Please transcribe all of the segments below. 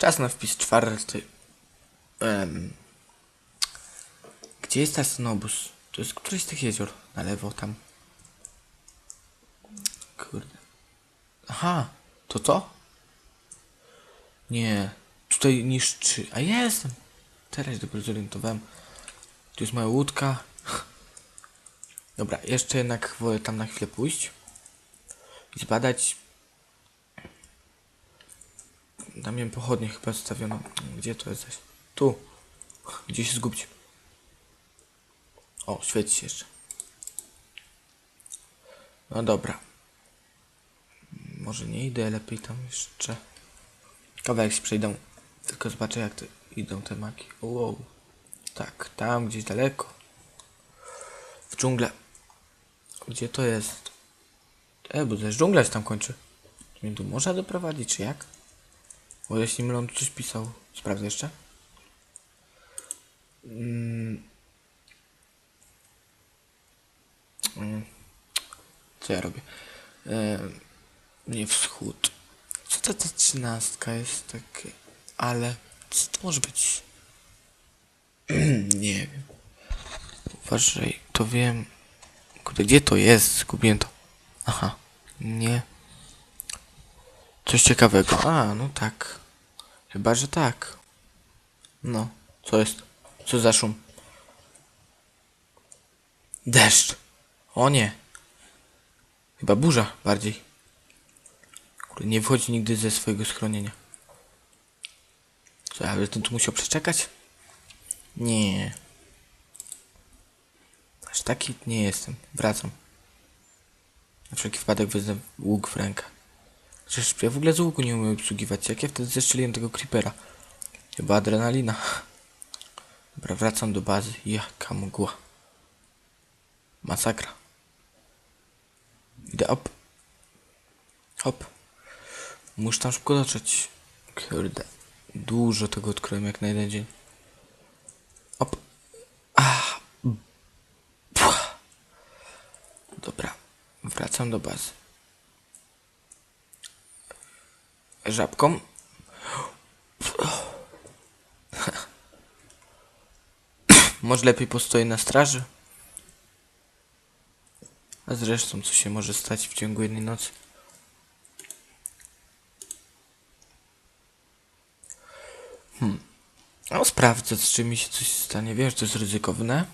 Czas na wpis czwarty. Em, gdzie jest ten obóz? To jest któryś z tych jezior. Na lewo tam. Kurde. Aha, to to? Nie, tutaj niszczy. A jestem. Teraz dopiero zorientowałem. Tu jest moja łódka. Dobra, jeszcze jednak wolę tam na chwilę pójść. I zbadać. Tam miałem pochodnie chyba zostawiono. Gdzie to jest? Tu. Gdzie się zgubić? O, świeci się jeszcze. No dobra. Może nie idę, lepiej tam jeszcze. Kawałek się przejdą. Tylko zobaczę jak to idą te maki. Wow. Tak, tam gdzieś daleko. W dżunglę. Gdzie to jest? E, bo też dżungla się tam kończy. Czy mnie tu można doprowadzić, czy jak? Bo jeśli mylą, to coś pisał. Sprawdzę jeszcze. Mm. Mm. Co ja robię? Nie wschód. Co to ta trzynastka jest takie? Ale co to może być? nie wiem. Uważaj, to wiem. Kurde, gdzie to jest? Zgubiłem to. Aha, nie. Coś ciekawego. A, no tak. Chyba, że tak. No, co jest? Co za szum? Deszcz. O nie. Chyba burza bardziej. Kurde, nie wychodzi nigdy ze swojego schronienia. Co, ale ten tu musiał przeczekać? Nie. Aż taki nie jestem. Wracam. Na wszelki wypadek wezmę łuk w rękę. Przecież ja w ogóle z łuku nie umiem obsługiwać. Jak ja wtedy zestrzeliłem tego creepera? Chyba adrenalina. Dobra, wracam do bazy. Jaka mgła. Masakra. Idę op. Hop. Muszę tam szybko dotrzeć. Kurde. Dużo tego odkryłem jak na jeden dzień. Op. Dobra. Wracam do bazy. Żabką. Może lepiej postoję na straży? A zresztą, co się może stać w ciągu jednej nocy? Hmm. No, sprawdzę, czy mi się coś stanie. Wiem, że to jest ryzykowne.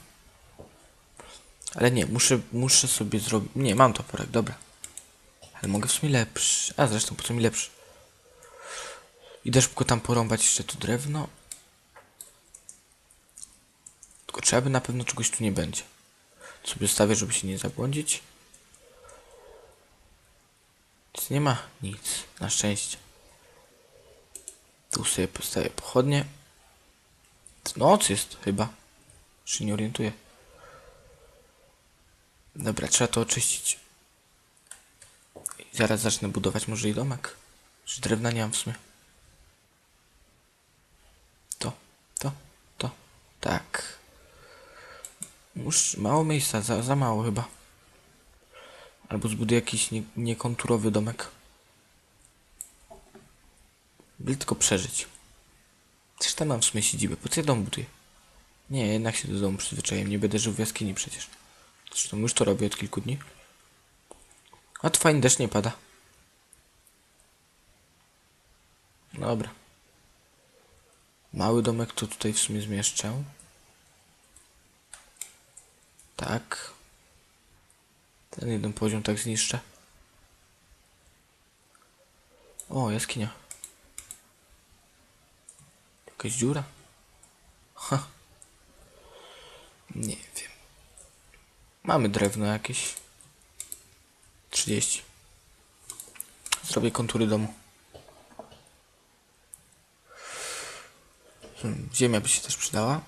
Ale nie, muszę, muszę sobie zrobić... Nie, mam toporek, dobra. Ale mogę w sumie lepszy. A zresztą, po co mi lepszy? Idę szybko tam porąbać jeszcze tu drewno. Tylko trzeba by na pewno czegoś tu nie będzie. Sobie stawię, żeby się nie zabłądzić. Nic nie ma? Nic. Na szczęście. Tu sobie postawię pochodnie. Noc jest chyba. Czy nie orientuję. Dobra, trzeba to oczyścić. I zaraz zacznę budować może i domek. Czy drewna nie mam w sumie. To, to, to. Tak. Już mało miejsca, za, za mało chyba. Albo zbuduję jakiś nie, niekonturowy domek. By tylko przeżyć. Zresztą mam w sumie siedzibę. Po co ja dom buduję? Nie, jednak się do domu przyzwyczaiłem. Nie będę żył w jaskini przecież. Zresztą już to robię od kilku dni. A to fajnie deszcz nie pada. Dobra. Mały domek to tutaj w sumie zmieszczę. Tak. Ten jeden poziom tak zniszczę. O, jaskinia. Jakaś dziura? Ha. Nie wiem. Mamy drewno jakieś. 30. Zrobię kontury domu. Hmm, ziemia by się też przydała.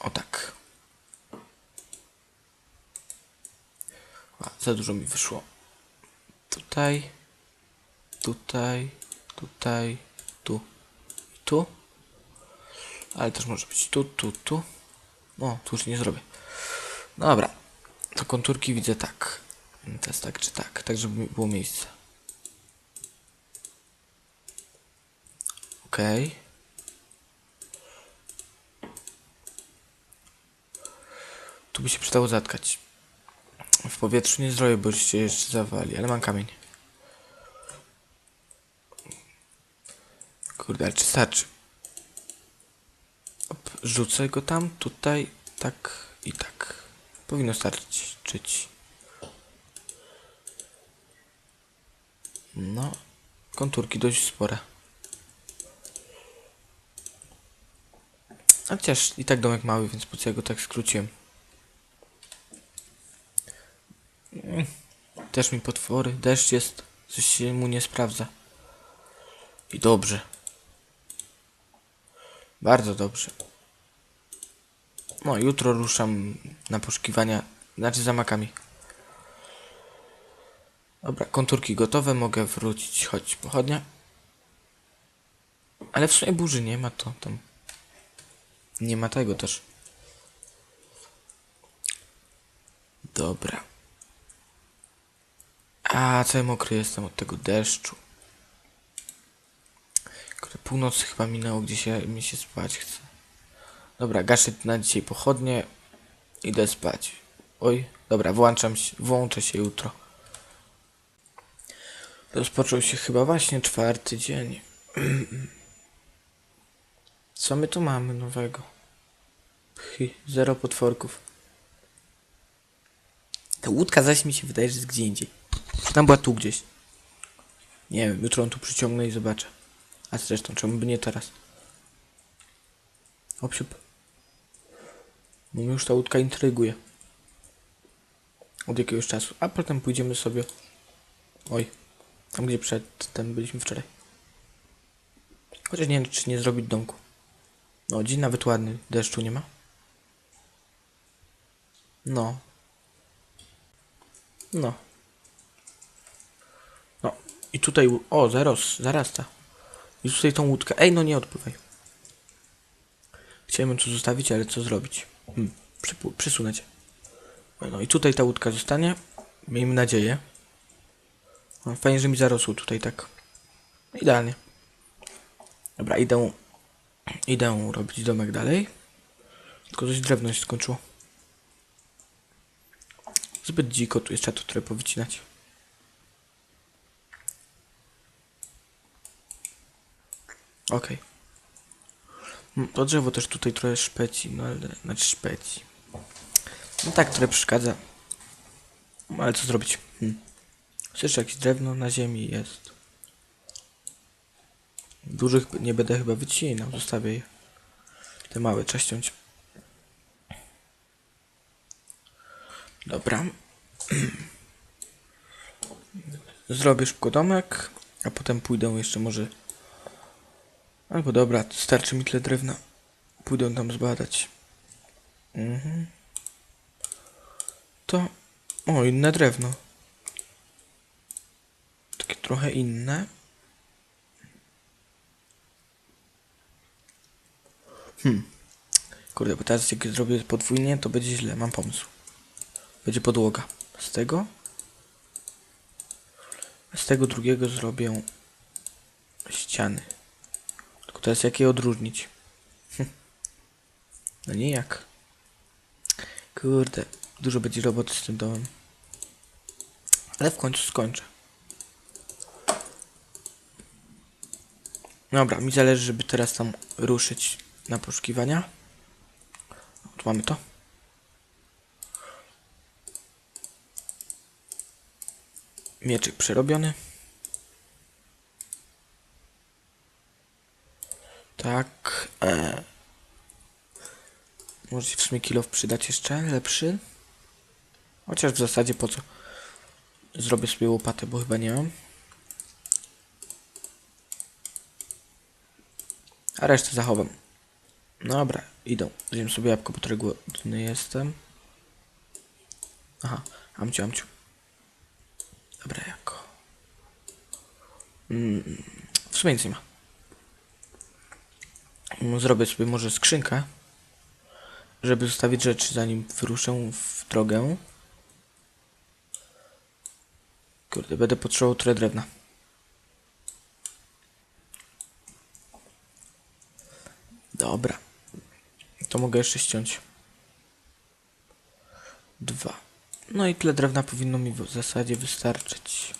O tak. A, za dużo mi wyszło. Tutaj. Tutaj. Tutaj. Tu. I tu. Ale też może być tu, tu, tu. No, tu już nie zrobię. Dobra. To konturki widzę tak. To jest tak czy tak. Tak, żeby było miejsce. Okej. Tu by się przydało zatkać. W powietrzu nie zrobię, bo się jeszcze zawali, ale mam kamień. Kurde, ale czy starczy? Op, rzucę go tam, tutaj, tak i tak. Powinno starczyć. Czyć. No, konturki dość spore. A chociaż i tak domek mały, więc po co ja go tak skróciłem? Też mi potwory, deszcz jest, coś się mu nie sprawdza. I dobrze. Bardzo dobrze. No, jutro ruszam na poszukiwania, znaczy za. Dobra, konturki gotowe, mogę wrócić, chodź pochodnia. Ale w sumie burzy nie ma to tam. Nie ma tego też. Dobra. A, cały mokry jestem od tego deszczu. Kurde, północy chyba minęło, gdzie się, mi się spać chce. Dobra, gaszę na dzisiaj pochodnie. Idę spać. Oj, dobra, włączam się, włączę się jutro. Rozpoczął się chyba właśnie czwarty dzień. Co my tu mamy nowego? Pchy, zero potworków. Ta łódka zaś mi się wydaje, że jest gdzie indziej. Tam była tu gdzieś. Nie wiem, jutro on tu przyciągnę i zobaczę. A zresztą, czemu by nie teraz? Opsiup. No mnie już ta łódka intryguje. Od jakiegoś czasu. A potem pójdziemy sobie... Oj. Tam gdzie przedtem byliśmy wczoraj. Chociaż nie wiem, czy nie zrobić domku. No, dzień nawet ładny. Deszczu nie ma. No. No. No. I tutaj... O, zaraz, zarasta. I tutaj tą łódkę. Ej, no nie odpływaj. Chciałem tu zostawić, ale co zrobić? Hmm, cię. No i tutaj ta łódka zostanie. Miejmy nadzieję. No, fajnie, że mi zarosło tutaj tak. Idealnie. Dobra, idę. Idę robić domek dalej. Tylko coś drewno się skończyło. Zbyt dziko tu jest, trzeba to trochę powycinać. Okej. Mm, To drzewo też tutaj trochę szpeci, no ale... Znaczy szpeci. No tak, trochę przeszkadza. No, Ale co zrobić? Hmm. Jeszcze jakieś drewno na ziemi jest. Dużych nie będę chyba wycinał, zostawię je. Te małe trzeba ściąć. Dobra. Zrobię szybko domek, a potem pójdę jeszcze może... Albo dobra, starczy mi tyle drewna. Pójdę tam zbadać. Mhm. To... O, inne drewno. Takie trochę inne. Hmm. Kurde, bo teraz jak zrobię podwójnie, to będzie źle. Mam pomysł. Będzie podłoga. Z tego. Z tego drugiego zrobię ściany. Tylko teraz jak je odróżnić? No nijak. Kurde, dużo będzie roboty z tym domem. Ale w końcu skończę. Dobra, mi zależy, żeby teraz tam ruszyć na poszukiwania. Tu mamy to. Mieczyk przerobiony. Tak. E. Może się w sumie kilof przydać jeszcze lepszy. Chociaż w zasadzie po co? Zrobię sobie łopatę, bo chyba nie mam. A resztę zachowam. Dobra, idą. Zjem sobie jabłko, bo trochę głodny jestem. Aha, amciu, amciu. Dobra, jako. Mm, w sumie nic nie ma. Zrobię sobie może skrzynkę, żeby zostawić rzeczy zanim wyruszę w drogę. Kurde, będę potrzebował trochę drewna. Dobra. To mogę jeszcze ściąć. Dwa. No i tyle drewna powinno mi w zasadzie wystarczyć.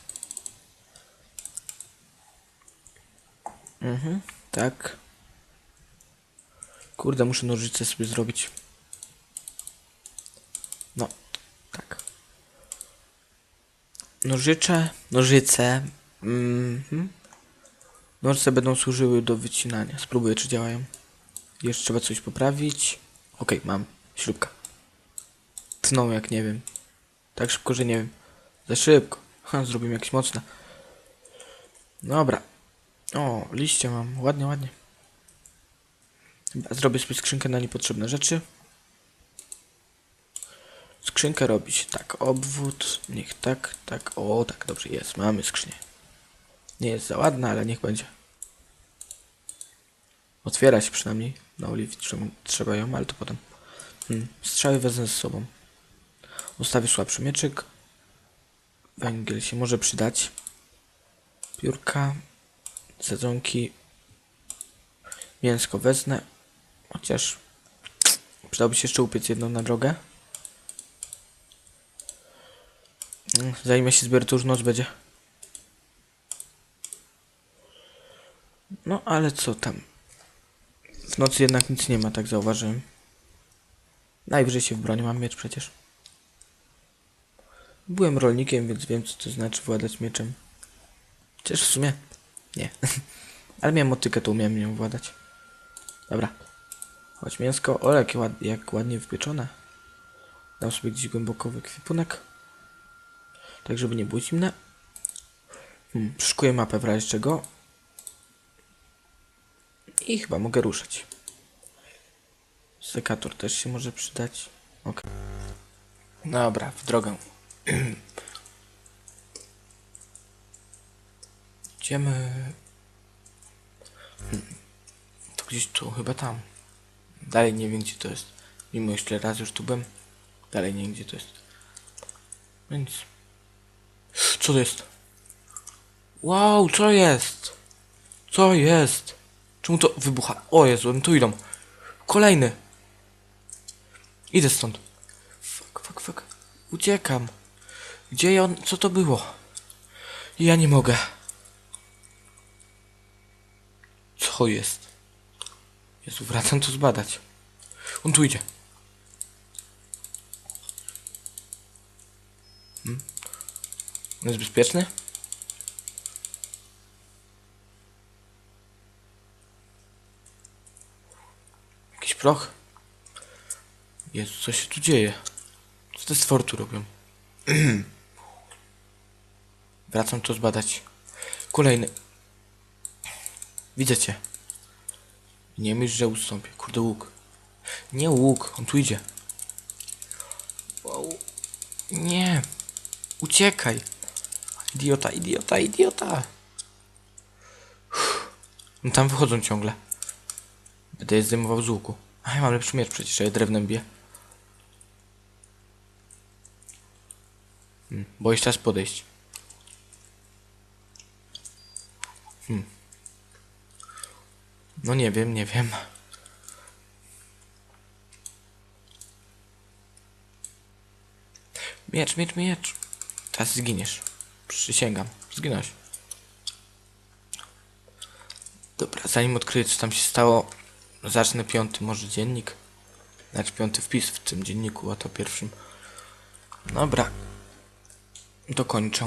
Mhm, tak. Kurde, muszę nożyce sobie zrobić. No, tak. Nożycze, nożyce. Mhm. Nożyce będą służyły do wycinania. Spróbuję, czy działają. Jeszcze trzeba coś poprawić. Okej, mam. Śrubka. Tną jak nie wiem. Tak szybko, że nie wiem. Za szybko. Ha, zrobimy jakieś mocne. Dobra. O, liście mam. Ładnie, ładnie. Zrobię sobie skrzynkę na niepotrzebne rzeczy. Skrzynkę robić. Tak, obwód. Niech tak, tak. O, tak, dobrze jest. Mamy skrzynię. Nie jest za ładna, ale niech będzie. Otwiera się przynajmniej. Na trzeba, trzeba ją, ale to potem. Hmm. Strzały wezmę ze sobą. Ustawię słabszy mieczyk. Węgiel się może przydać. Piórka. Sadzonki. Mięsko wezmę. Chociaż przydałoby się jeszcze upiec jedną na drogę. Mm, Zajmę się zbiorę, to już noc będzie. No ale co tam? W nocy jednak nic nie ma, tak zauważyłem. Najwyżej się w broni mam miecz przecież. Byłem rolnikiem, więc wiem co to znaczy władać mieczem. Chociaż w sumie nie. Ale miałem motykę, to umiałem nią władać. Dobra. Chodź mięsko. O, jakie ład jak ładnie wypieczone. Dam sobie gdzieś głęboko w ekwipunek. Tak, żeby nie było zimne. Hmm, mapę w razie czego. I chyba mogę ruszać. Sekator też się może przydać. Ok. Dobra, w drogę. Idziemy. Hmm. To gdzieś tu, chyba tam. Dalej nie wiem gdzie to jest. Mimo tyle razy już tu byłem. Dalej nie wiem gdzie to jest. Więc. Co to jest? Wow, co jest? Co jest? Czemu to wybucha? O Jezu, oni tu idą. Kolejny. Idę stąd. Fuck, fuck, fuck. Uciekam. Gdzie on? Co to było? Ja nie mogę. Co jest? Jezu, wracam to zbadać. On tu idzie. Hmm? On jest bezpieczny? Jakiś proch? Jezu, co się tu dzieje? Co te stwory tu robią? Wracam to zbadać. Kolejny. Widzę cię. Nie myśl, że ustąpię. Kurde, łuk. Nie łuk, on tu idzie. Nie. Uciekaj. Idiota, idiota, idiota. No tam wychodzą ciągle. Będę je zdejmował z łuku. A ja mam lepszy miecz przecież, ja drewnem biję. Hmm. Boisz czas podejść. Hmm. No nie wiem, nie wiem. Miecz, miecz, miecz. Teraz zginiesz. Przysięgam. Zginąłeś. Dobra, zanim odkryję co tam się stało, zacznę piąty może dziennik. Znaczy piąty wpis w tym dzienniku, a to pierwszym. Dobra. Dokończę